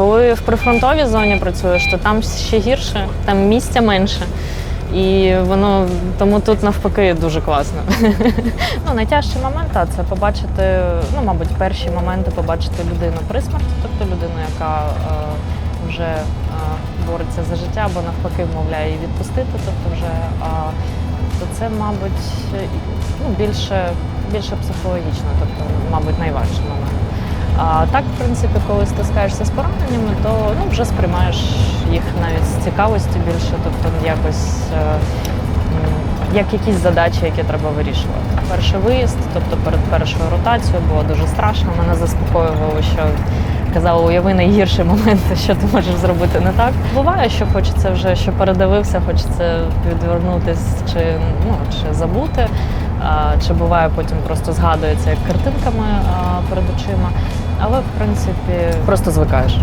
Коли в прифронтовій зоні працюєш, то там ще гірше, там місця менше. І воно тому тут навпаки дуже класно. ну, найтяжчий момент а, це побачити, ну, мабуть, перші моменти побачити людину при смерті, тобто людину, яка е, вже е, бореться за життя, або навпаки вмовляє її відпустити. Тобто вже а, то це, мабуть, ну, більше, більше психологічно, тобто, мабуть, найважчий момент. А так, в принципі, коли стискаєшся з пораненнями, то ну, вже сприймаєш їх навіть з цікавості більше, тобто якось е, як якісь задачі, які треба вирішувати. Перший виїзд, тобто перед першою ротацією, було дуже страшно. Мене заспокоювало, що казали, уяви найгірший момент, що ти можеш зробити не так. Буває, що хочеться вже, що передивився, хочеться відвернутись чи, ну, чи забути. Чи буває потім просто згадується як картинками перед очима. Але в принципі просто звикаєш.